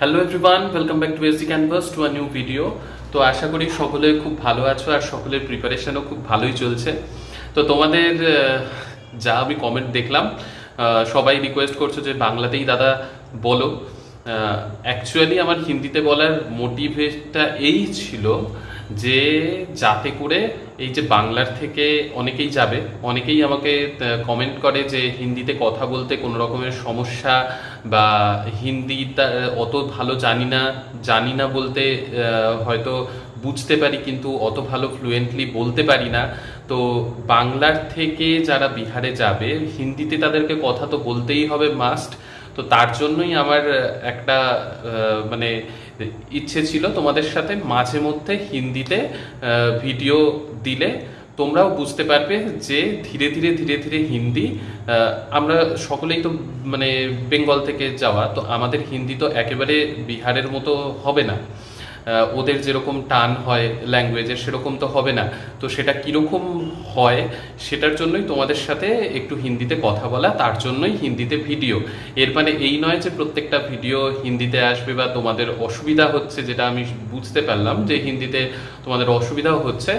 Hello everyone welcome back to AC canvas to a new video তো আশা করি সকলে খুব ভালো আছো আর সকলের প্রিপারেশনও খুব ভালোই চলছে। তো তোমাদের যা আমি কমেন্ট দেখলাম সবাই রিকোয়েস্ট করছ যে বাংলাতেই দাদা বলো। অ্যাকচুয়ালি আমার হিন্দিতে বলার মোটিভেটটা এই ছিল যে যাতে করে এই যে বাংলার থেকে অনেকেই যাবে, অনেকেই আমাকে কমেন্ট করে যে হিন্দিতে কথা বলতে কোনো রকমের সমস্যা বা হিন্দিটা অত ভালো জানি না জানি না বলতে হয়তো বুঝতে পারি কিন্তু অত ভালো ফ্লুয়েন্টলি বলতে পারি না। তো বাংলার থেকে যারা বিহারে যাবে, হিন্দিতে তাদেরকে কথা তো বলতেই হবে মাস্ট তো তার জন্যই আমার একটা মানে ইচ্ছে ছিল তোমাদের সাথে মাঝে মধ্যে হিন্দিতে ভিডিও দিলে। তোমরাও বুঝতে পারবে যে ধীরে ধীরে ধীরে ধীরে হিন্দি আমরা সকলেই তো মানে বেঙ্গল থেকে যাওয়া, তো আমাদের হিন্দি তো একেবারে বিহারের মতো হবে না। ওদের যেরকম টান হয় ল্যাঙ্গুয়েজের সেরকম তো হবে না। তো সেটা কীরকম হয় সেটার জন্যই তোমাদের সাথে একটু হিন্দিতে কথা বলা, তার জন্যই হিন্দিতে ভিডিও। এর মানে এই নয় যে প্রত্যেকটা ভিডিও হিন্দিতে আসবে বা তোমাদের অসুবিধা হচ্ছে, যেটা আমি বুঝতে পারলাম যে হিন্দিতে তোমাদের অসুবিধাও হচ্ছে।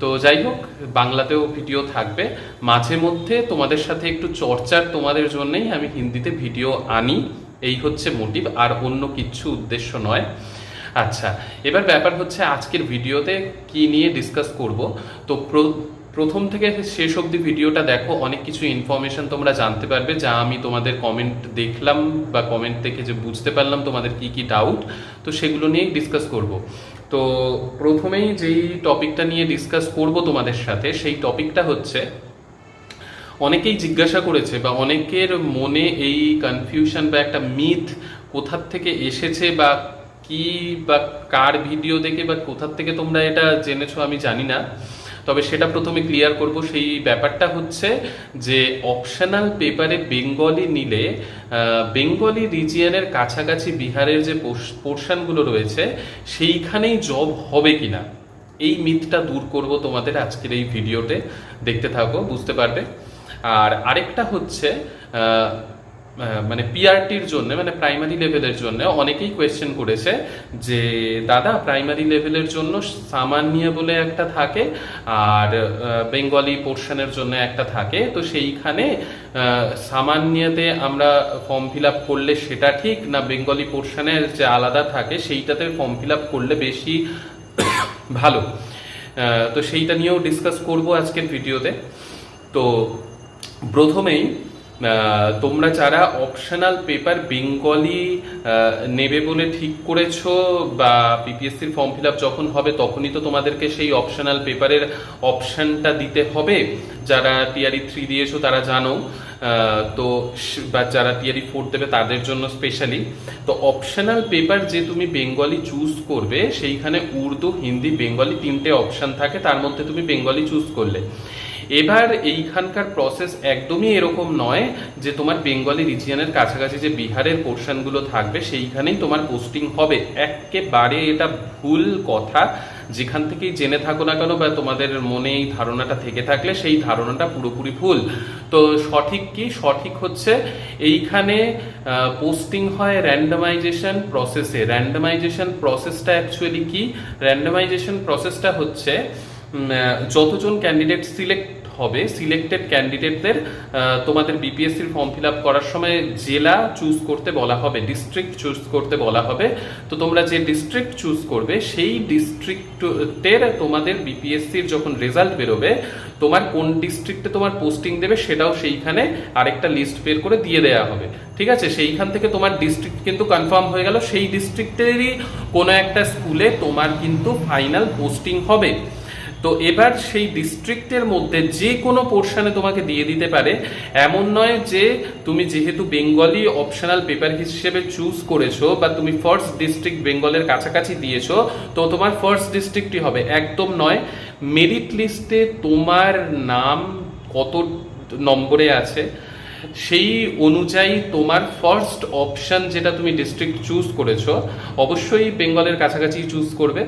তো যাই হোক, বাংলাতেও ভিডিও থাকবে। মাঝে মধ্যে তোমাদের সাথে একটু চর্চার তোমাদের জন্যই আমি হিন্দিতে ভিডিও আনি। এই হচ্ছে মোটিভ আর অন্য কিচ্ছু উদ্দেশ্য নয়। আচ্ছা এবার ব্যাপার হচ্ছে আজকের ভিডিওতে কি নিয়ে ডিসকাস করব? তো প্রথম থেকে শেষ অবধি ভিডিওটা দেখো, অনেক কিছু ইনফরমেশন তোমরা জানতে পারবে, যা আমি তোমাদের কমেন্ট দেখলাম বা কমেন্ট থেকে যে বুঝতে পারলাম তোমাদের কি কি ডাউট তো সেগুলো নিয়েই ডিসকাস করব। তো প্রথমেই যেই টপিকটা নিয়ে ডিসকাস করব তোমাদের সাথে, সেই টপিকটা হচ্ছে, অনেকেই জিজ্ঞাসা করেছে বা অনেকের মনে এই কনফিউশন বা একটা মিথ কোথার থেকে এসেছে বা কি বা কার ভিডিও দেখে বা কোথার থেকে তোমরা এটা জেনেছো আমি জানি না। তবে সেটা প্রথমে ক্লিয়ার করব। সেই ব্যাপারটা হচ্ছে যে অপশনাল পেপারে বেঙ্গলি নিলে বেঙ্গলি রিজিয়নের কাছাকাছি বিহারের যে পোর্শনগুলো রয়েছে, সেইখানেই জব হবে কিনা, এই মিথটা দূর করব তোমাদের আজকের এই ভিডিওতে দেখতে থাকো, বুঝতে পারবে? আর আরেকটা হচ্ছে মানে পিআরটির জন্য মানে প্রাইমারি লেভেলের জন্য অনেকেই কোয়েশ্চেন করেছে যে, দাদা প্রাইমারি লেভেলের জন্য সামান্য বলে একটা থাকে আর বেঙ্গলি পোর্শনের জন্য একটা থাকে। তো সেইখানে সামান্যতে আমরা ফর্ম ফিল আপ করলে সেটা ঠিক না বেঙ্গলি পোর্শনের যে আলাদা থাকে সেইটাতে ফর্ম ফিল আপ করলে বেশি ভালো? তো সেইটা নিয়েও ডিসকাস করব আজকের ভিডিওতে তো প্রথমেই তোমরা যারা অপশনাল পেপার বেঙ্গলি নেবে বলে ঠিক করেছ বা পিপিএসসির ফর্ম ফিল যখন হবে, তখনই তো তোমাদেরকে সেই অপশনাল পেপারের অপশানটা দিতে হবে। যারা টিআরই থ্রি দিয়েছ, তারা জানো। তো বা যারা টিআরই ফোর দেবে, তাদের জন্য স্পেশালি তো অপশনাল পেপার যে তুমি বেঙ্গলি চুজ করবে, সেইখানে উর্দু, হিন্দি বেঙ্গলি তিনটে অপশন থাকে। তার মধ্যে তুমি বেঙ্গলি চুজ করলে। এবার এইখানকার প্রসেস একদমই এরকম নয় যে তোমার বেঙ্গলি রিজিয়নের কাছাকাছি যে বিহারের পোর্শনগুলো থাকবে, সেইখানেই তোমার পোস্টিং হবে। একেবারে এটা ভুল কথা। যেখান থেকেই জেনে থাকো না কেন বা তোমাদের মনে এই ধারণাটা থেকে থাকলে সেই ধারণাটা পুরোপুরি ভুল। তো সঠিক কি? সঠিক হচ্ছে এইখানে পোস্টিং হয় র্যান্ডমাইজেশন প্রসেসে র্যান্ডমাইজেশন প্রসেসটা অ্যাকচুয়ালি কি? র্যান্ডমাইজেশন প্রসেসটা হচ্ছে যতজন ক্যান্ডিডেট সিলেক্ট হবে। সিলেক্টেড ক্যান্ডিডেটদের তোমাদের বিপিএসসির ফর্ম ফিল আপ করার সময় জেলা চুজ করতে বলা হবে ডিস্ট্রিক্ট চুজ করতে বলা হবে। তো তোমরা যে ডিস্ট্রিক্ট চুজ করবে, সেই ডিস্ট্রিক্টের তোমাদের বিপিএসসির যখন রেজাল্ট বেরোবে, তোমার কোন ডিস্ট্রিক্টে তোমার পোস্টিং দেবে সেটাও সেইখানে আরেকটা লিস্ট বের করে দিয়ে দেওয়া হবে। ঠিক আছে? সেইখান থেকে তোমার ডিস্ট্রিক্ট কিন্তু কনফার্ম হয়ে গেল। সেই ডিস্ট্রিক্টেরই কোনো একটা স্কুলে তোমার কিন্তু ফাইনাল পোস্টিং হবে। তো এবার সেই ডিস্ট্রিক্টের মধ্যে যে কোনো পোর্শনে তোমাকে দিয়ে দিতে পারে। এমন নয় যে তুমি যেহেতু বেঙ্গলি অপশনাল পেপার হিসেবে চুজ করেছ বা তুমি ফার্স্ট ডিস্ট্রিক্ট বেঙ্গলের কাছাকাছি দিয়েছ, তো তোমার ফার্স্ট ডিস্ট্রিক্টই হবে। একদম নয়। মেরিট লিস্টে তোমার নাম কত নম্বরে আছে? সেই অনুযায়ী তোমার ফার্স্ট অপশন যেটা তুমি ডিস্ট্রিক্ট চুজ করেছ, অবশ্যই বেঙ্গলের কাছাকাছি চুজ করবে।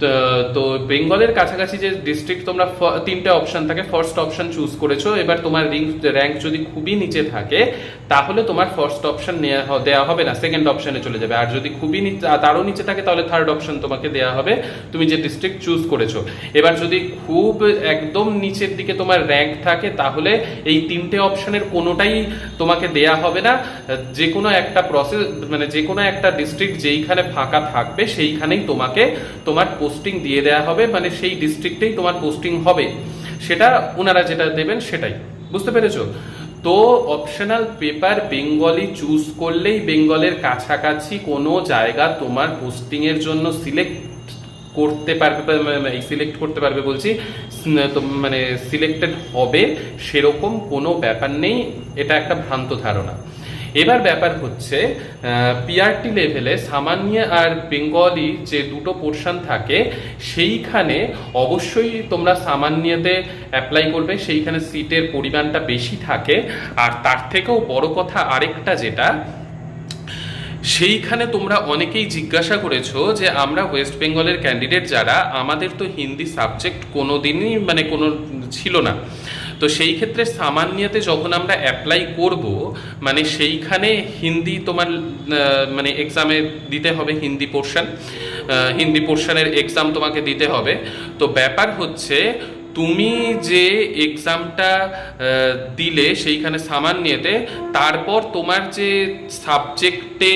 তো- বেঙ্গলের কাছাকাছি যে ডিস্ট্রিক্ট তোমরা তিনটে অপশন থাকে ফার্স্ট অপশন চুজ করেছ, এবার তোমার রিঙ্ক র্যাঙ্ক যদি খুবই নিচে থাকে, তাহলে তোমার ফার্স্ট অপশন দেওয়া হবে না সেকেন্ড অপশনে চলে যাবে। আর যদি খুবই তারও নিচে থাকে, তাহলে থার্ড অপশন তোমাকে দেওয়া হবে, তুমি যে ডিস্ট্রিক্ট চুজ করেছ। এবার যদি খুব একদম নিচের দিকে তোমার র্যাঙ্ক থাকে, তাহলে এই তিনটে অপশনের কোনোটাই তোমাকে দেয়া হবে না। যে কোনো একটা প্রসেস মানে যে কোনো একটা ডিস্ট্রিক্ট যেইখানে ফাঁকা থাকবে, সেইখানেই তোমাকে তোমার পোস্টিং দিয়ে দেয়া হবে। মানে সেই ডিস্ট্রিক্টেই তোমার পোস্টিং হবে। সেটা ওনারা যেটা দেবেন সেটাই। বুঝতে পেরেছ? তো অপশনাল পেপার বেঙ্গলি চুজ করলেই বেঙ্গলের কাছাকাছি কোনো জায়গা তোমার পোস্টিং এর জন্য সিলেক্ট করতে পারবে সিলেক্ট করতে পারবে বলছি তো মানে সিলেক্টেড হবে সেরকম কোনো ব্যাপার নেই, এটা একটা ভ্রান্ত ধারণা। এবার ব্যাপার হচ্ছে পিআরটি লেভেলে সামান্য আর বেঙ্গলি যে দুটো পোর্শন থাকে, সেইখানে অবশ্যই তোমরা সামান্যতে অ্যাপ্লাই করবে, সেইখানে সিটের পরিমাণটা বেশি থাকে। আর তার থেকেও বড় কথা আরেকটা যেটা সেইখানে তোমরা অনেকেই জিজ্ঞাসা করেছ যে আমরা ওয়েস্ট বেঙ্গলের ক্যান্ডিডেট যারা, আমাদের তো হিন্দি সাবজেক্ট কোনো দিনই মানে কোনো ছিল না। তো সেই ক্ষেত্রে সামান্যতে যখন আমরা অ্যাপ্লাই করব মানে সেইখানে হিন্দি তোমার মানে এক্সামে দিতে হবে হিন্দি পোর্শন হিন্দি পোর্শনের এক্সাম তোমাকে দিতে হবে। তো ব্যাপার হচ্ছে তুমি যে এক্সামটা দিলে সেইখানে সামান নিয়েতে তারপর তোমার যে সাবজেক্টে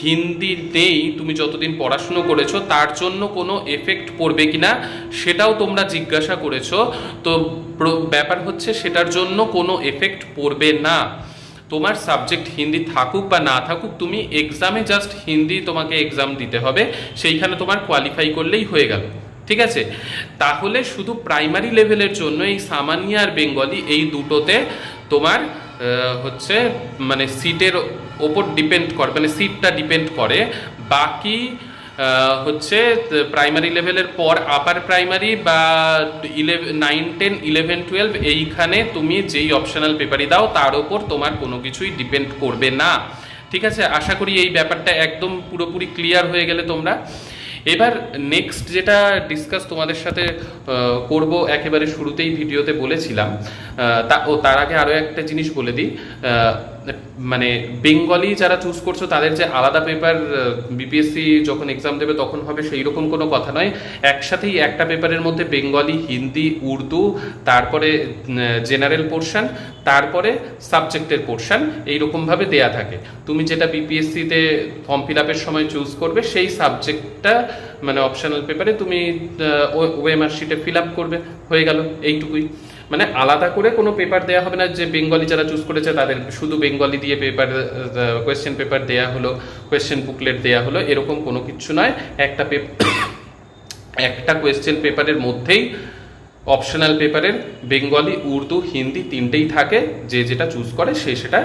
হিন্দি নেই, তুমি যতদিন পড়াশুনো করেছ, তার জন্য কোনো এফেক্ট পড়বে কিনা, সেটাও তোমরা জিজ্ঞাসা করেছ। তো ব্যাপার হচ্ছে সেটার জন্য কোনো এফেক্ট পড়বে না। তোমার সাবজেক্ট হিন্দি থাকুক বা না থাকুক, তুমি এক্সামে জাস্ট হিন্দি তোমাকে এক্সাম দিতে হবে, সেইখানে তোমার কোয়ালিফাই করলেই হয়ে গেল। ঠিক আছে? তাহলে শুধু প্রাইমারি লেভেলের জন্য এই সামান্য আর বেঙ্গলি এই দুটোতে তোমার হচ্ছে মানে সিটের ওপর ডিপেন্ড করে মানে সিটটা ডিপেন্ড করে। বাকি হচ্ছে প্রাইমারি লেভেলের পর আপার প্রাইমারি বা eleven nine ten eleven twelve এইখানে তুমি যেই অপশনাল পেপারই দাও, তার ওপর তোমার কোনো কিছুই ডিপেন্ড করবে না। ঠিক আছে? আশা করি এই ব্যাপারটা একদম পুরোপুরি ক্লিয়ার হয়ে গেলে তোমরা। এবার নেক্সট যেটা ডিসকাস তোমাদের সাথে করব একেবারে শুরুতেই ভিডিওতে বলেছিলাম তা, ও তার আগে আরও একটা জিনিস বলে দিই মানে বেঙ্গলি যারা চুজ করছ, তাদের যে আলাদা পেপার বিপিএসসি যখন এক্সাম দেবে তখন হবে সেই রকম কোনো কথা নয়। একসাথেই একটা পেপারের মধ্যে বেঙ্গলি হিন্দি উর্দু তারপরে জেনারেল পোর্শন তারপরে সাবজেক্টের পোর্শন এইরকমভাবে দেয়া থাকে। তুমি যেটা বিপিএসসিতে ফর্ম ফিল আপের সময় চুজ করবে, সেই সাবজেক্টটা মানে অপশনাল পেপারে তুমি ওএমআর শিটে ফিল আপ করবে। হয়ে গেল, এইটুকুই। মানে আলাদা করে কোনো পেপার দেওয়া হবে না যে বেঙ্গলি যারা চুজ করেছে তাদের, শুধু বেঙ্গলি দিয়ে পেপার কোয়েশ্চেন পেপার দেয়া হলো কোয়েশ্চেন বুকলেট দেয়া হলো, এরকম কোনো কিছু নয়। একটা পেপার একটা কোয়েশ্চেন পেপারের মধ্যেই অপশনাল পেপারের বেঙ্গলি উর্দু হিন্দি তিনটেই থাকে। যে যেটা চুজ করে সে সেটা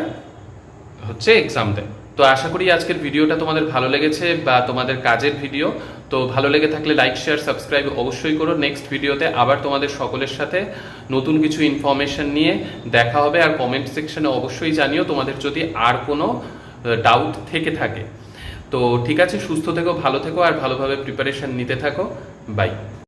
হচ্ছে এক্সাম দেয়। তো আশা করি আজকের ভিডিওটা তোমাদের ভালো লেগেছে বা তোমাদের কাজের ভিডিও। তো ভালো লেগে থাকলে লাইক শেয়ার সাবস্ক্রাইব অবশ্যই করো। নেক্সট ভিডিওতে আবার তোমাদের সকলের সাথে নতুন কিছু ইনফরমেশন নিয়ে দেখা হবে। আর কমেন্ট সেকশনে অবশ্যই জানিও তোমাদের যদি আর কোনো ডাউট থেকে থাকে। তো ঠিক আছে, সুস্থ থেকো, ভালো থেকো, আর ভালোভাবে প্রিপারেশন নিতে থাকো। বাই